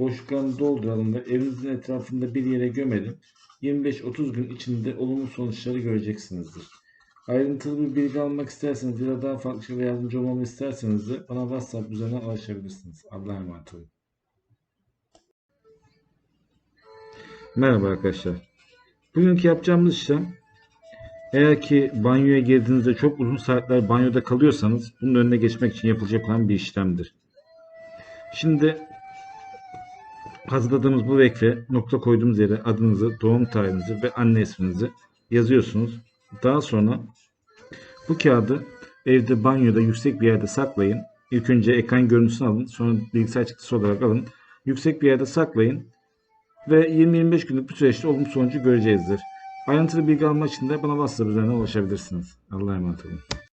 Boşluklarını dolduralım ve evinizin etrafında bir yere gömelim. 25-30 gün içinde olumlu sonuçları göreceksinizdir. Ayrıntılı bir bilgi almak isterseniz ya da daha farklı şeyler yardımcı olmamı isterseniz de bana WhatsApp üzerinden ulaşabilirsiniz. Allah'a emanet olun. Merhaba arkadaşlar. Bugünkü yapacağımız işlem eğer ki banyoya girdiğinizde çok uzun saatler banyoda kalıyorsanız bunun önüne geçmek için yapılacak olan bir işlemdir. Şimdi hazırladığımız bu vekre nokta koyduğumuz yere adınızı, doğum tarihinizi ve anne isminizi yazıyorsunuz. Daha sonra bu kağıdı evde banyoda yüksek bir yerde saklayın. İlk önce ekran görüntüsünü alın. Sonra bilgisayar çıktısı olarak alın. Yüksek bir yerde saklayın. Ve 20-25 günlük bir süreçte olumlu sonucu göreceğizdir. Ayrıntılı bilgi almak için de bana WhatsApp üzerinden ulaşabilirsiniz. Allah'a emanet olun.